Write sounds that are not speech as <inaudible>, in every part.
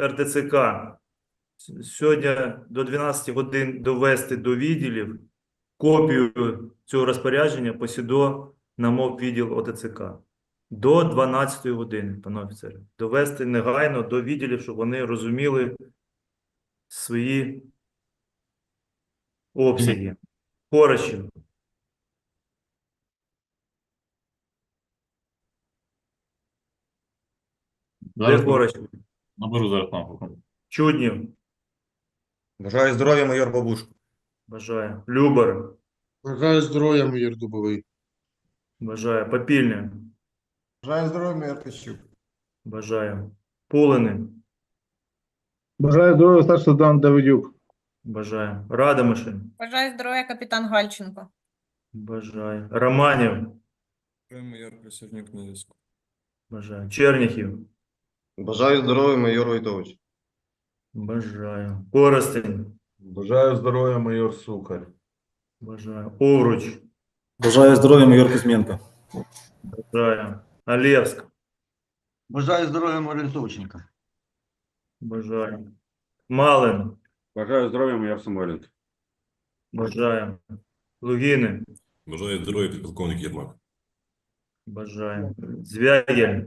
РТЦК сьогодні до 12 годин довести до відділів копію цього розпорядження посідо на мов відділ ОТЦК. До 12 години, пане офіцери. Довести негайно до відділів, щоб вони розуміли свої обсяги. Корощів. Де Корощів? Наберу зараз кнопку. Чуднів. Бажаю здоров'я, майор Бабушко. Бажаю. Любар. Бажаю здоров'я, майор Дубовий. Бажаю. Попільня. Бажаю здоров'я, майор Кощук. Бажаю. Пулини. Бажаю здоров'я, старший сержант Давидюк. Бажаю. Радомишин. Бажаю здоров'я, капітан Гальченко. Бажаю. Романів. Майор присяжник на зв'язку. Бажаю. Черніхів. Бажаю здоров'я, майор Войтович. Бажаю. Коростень. Бажаю здоров'я, майор Сухар. Бажаю. Овруч. Бажаю здоров'я, майор Кузьменко. Бажаю. Олевськ. Бажаю здоров'я Маринтовченка. Бажаю. Малин. Бажаю здоров'я, майор Самойленко. Бажаю. Лугіни. Бажаю здоров'я, підполковник Єрмак. Бажаю. Звягель.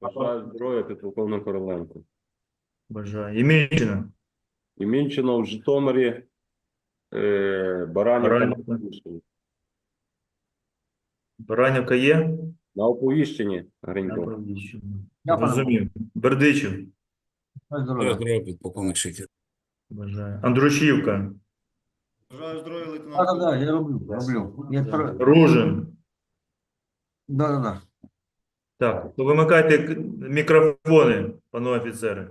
Бажаю здоров'я, підполковник Короленко. Бажаю. Ємільчина. І Мінчино в Житомирі, е, Баранівка Баранівка. Баранівка є? На Оповіщенні, Гринько. Розумів. Бердичів. Бажаю здоров'я. здоров'я, підполковник Шикер. Бажаю. Андрушівка. Бажаю здоров'я, лейтенант. так, так, я роблю, роблю. Я. Ружин. Да, да, да. Так, то вимикайте мікрофони, пане офіцери.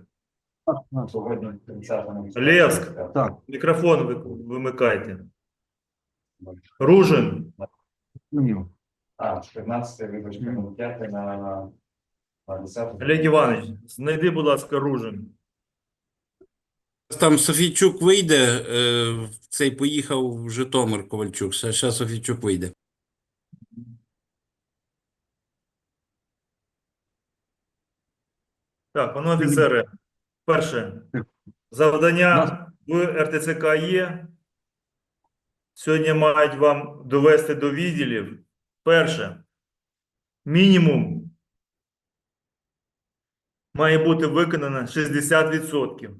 Левськ, Так, мікрофон ви- вимикайте. Ружин, зрозумів. А, 14 вибачте, 5 на, на 10. Олег Іванович, знайди, будь ласка, Ружин. Там Софійчук вийде, е, цей поїхав в Житомир Ковальчук. Зараз Софійчук вийде. Так, пане офіцери, перше, завдання в РТЦК є. Сьогодні мають вам довести до відділів. Перше, мінімум має бути виконано 60%.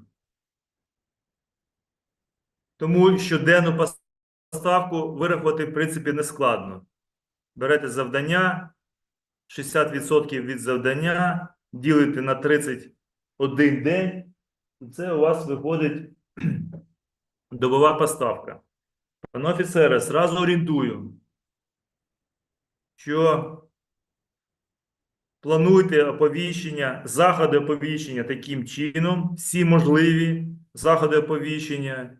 Тому щоденну поставку вирахувати, в принципі, не складно. Берете завдання, 60% від завдання, ділите на 31 день, це у вас виходить <clears throat> добова поставка. Пане офіцере, зразу орієнтую, що плануйте оповіщення, заходи оповіщення таким чином, всі можливі заходи оповіщення,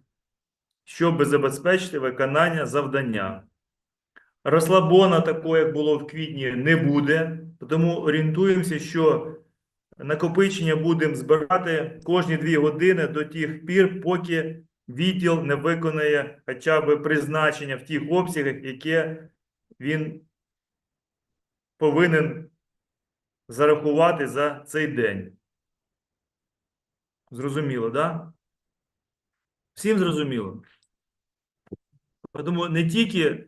щоб забезпечити виконання завдання. Розслабона такого, як було в квітні, не буде, тому орієнтуємося, що накопичення будемо збирати кожні дві години до тих пір, поки відділ не виконає хоча б призначення в тих обсягах, яке він повинен зарахувати за цей день. Зрозуміло? Да? Всім зрозуміло? Тому не тільки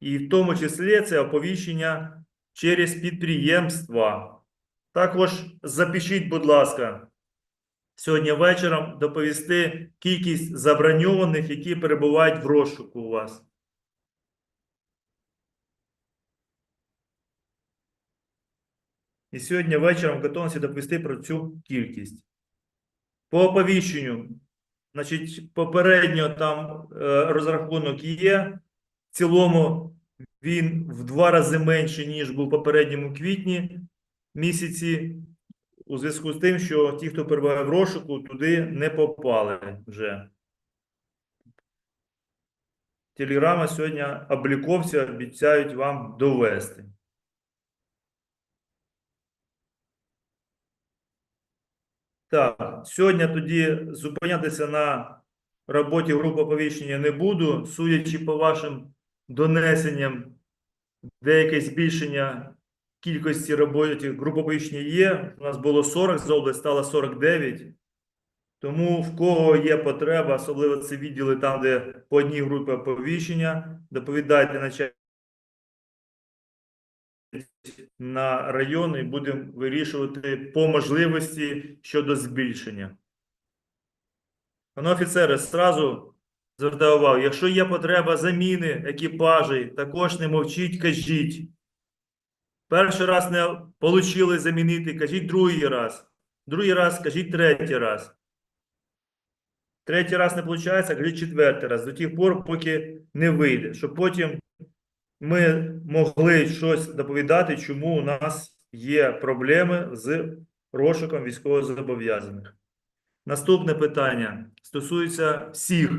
і в тому числі це оповіщення через підприємства. Також запишіть, будь ласка, сьогодні вечором доповісти кількість заброньованих, які перебувають в розшуку у вас. І сьогодні вечором готовності доповісти про цю кількість. По оповіщенню, значить, попередньо там е, розрахунок є. В цілому він в два рази менше, ніж був в попередньому квітні місяці, у зв'язку з тим, що ті, хто перебуває в розшуку, туди не попали вже. Телеграма сьогодні обліковці обіцяють вам довести. Так, сьогодні тоді зупинятися на роботі групи оповіщення не буду, судячи по вашим донесенням, деяке збільшення кількості роботи груп є. У нас було 40 з області, стало 49. Тому в кого є потреба, особливо це відділи там, де по одній групі оповіщення, доповідайте начальнику на район і будемо вирішувати по можливості щодо збільшення. Пане офіцери, зразу звертаю увагу, якщо є потреба заміни екіпажей, також не мовчіть, кажіть. Перший раз не отримали замінити, кажіть другий раз. Другий раз, кажіть третій раз. Третій раз не виходить, кажіть четвертий раз. До тих пор, поки не вийде. Щоб потім ми могли щось доповідати, чому у нас є проблеми з розшуком військовозобов'язаних. Наступне питання стосується всіх.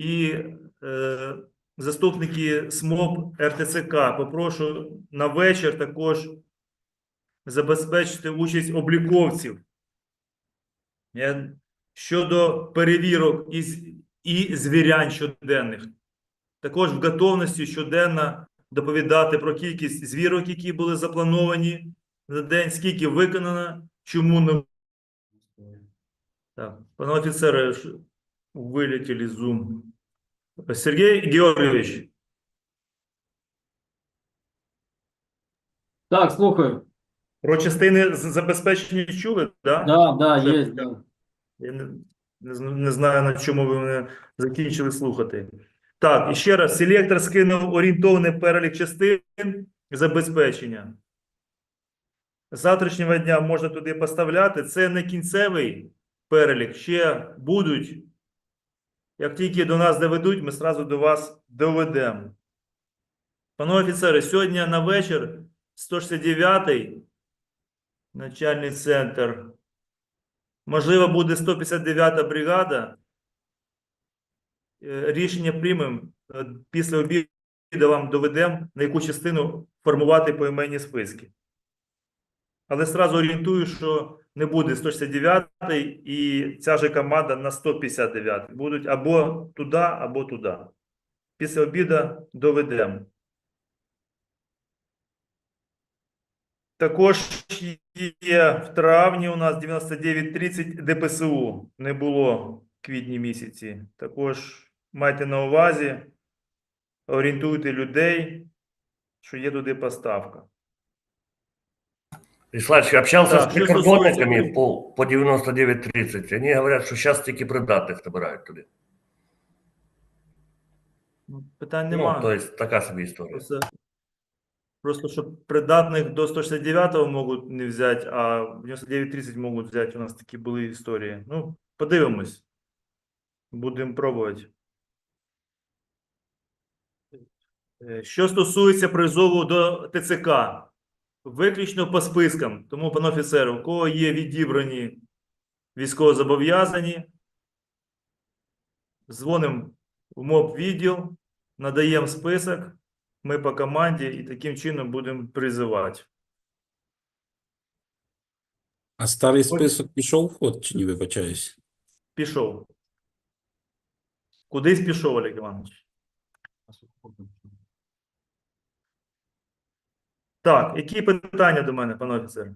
І е, заступники СМОП РТЦК попрошу на вечір також забезпечити участь обліковців. Я- Щодо перевірок і, і звірянь щоденних. Також в готовності щоденно доповідати про кількість звірок, які були заплановані за день, скільки виконано, чому не. Так, пане офіцере, ш- вилетіли з Zoom. Сергій Георгійович, Так, слухаю. про частини з- забезпечення чули, да? Да, да, Це- є, да. Я не, не, зн- не знаю, на чому ви мене закінчили слухати. Так, і ще раз, селектор скинув орієнтовний перелік частин забезпечення. З Завтрашнього дня можна туди поставляти. Це не кінцевий перелік, ще будуть. Як тільки до нас доведуть, ми зразу до вас доведемо. Пане офіцери, сьогодні на вечір 169-й начальний центр Можливо, буде 159-та бригада. Е, Рішення приймемо. Е, Після обіду вам доведемо, на яку частину формувати поіменні списки. Але сразу орієнтую, що не буде 169-й і ця же команда на 159-й. Будуть або туди, або туди. Після обіду доведемо. Також є в травні у нас 99.30 ДПСУ не було в квітні місяці. Також майте на увазі, орієнтуйте людей, що є туди поставка. Вячеславович, общался Так, с прикордонниками по, по 99.30. Они говорят, что сейчас таки придатных набирают туди. Ну, Питань Ну, нема. то есть така собі історія. Просто, просто щоб придатних до 169-го можуть не взяти, а в 99.30 можуть взяти. У нас такі були історії. Ну, подивимось. Будемо пробувати. Що стосується призову до ТЦК, виключно по спискам. Тому, пане офіцеру, у кого є відібрані військовозобов'язані, дзвонимо в МОБ відділ, надаємо список, ми по команді і таким чином будемо призивати. А старий список пішов в ход, чи не вибачаюсь? Пішов. Кудись пішов, Олег Іванович. Так, які питання до мене, пане офіцер?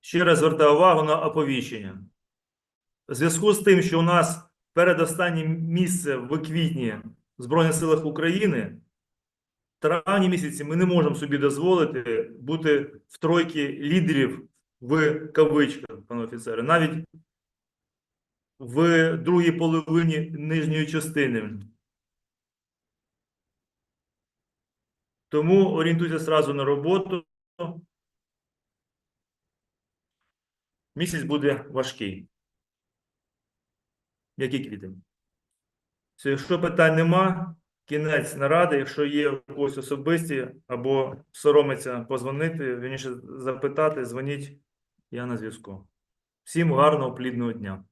Ще раз звертаю увагу на оповіщення. В зв'язку з тим, що у нас передостаннє місце в квітні в Збройних силах України, в травні місяці ми не можемо собі дозволити бути в тройці лідерів в кавичках, пане офіцере, навіть в другій половині нижньої частини. Тому орієнтуйся зразу на роботу. Місяць буде важкий. Який квітень? Якщо питань нема, кінець наради, якщо є у когось особисті або соромиться позвонити, вірніше запитати, дзвоніть, я на зв'язку. Всім гарного, плідного дня.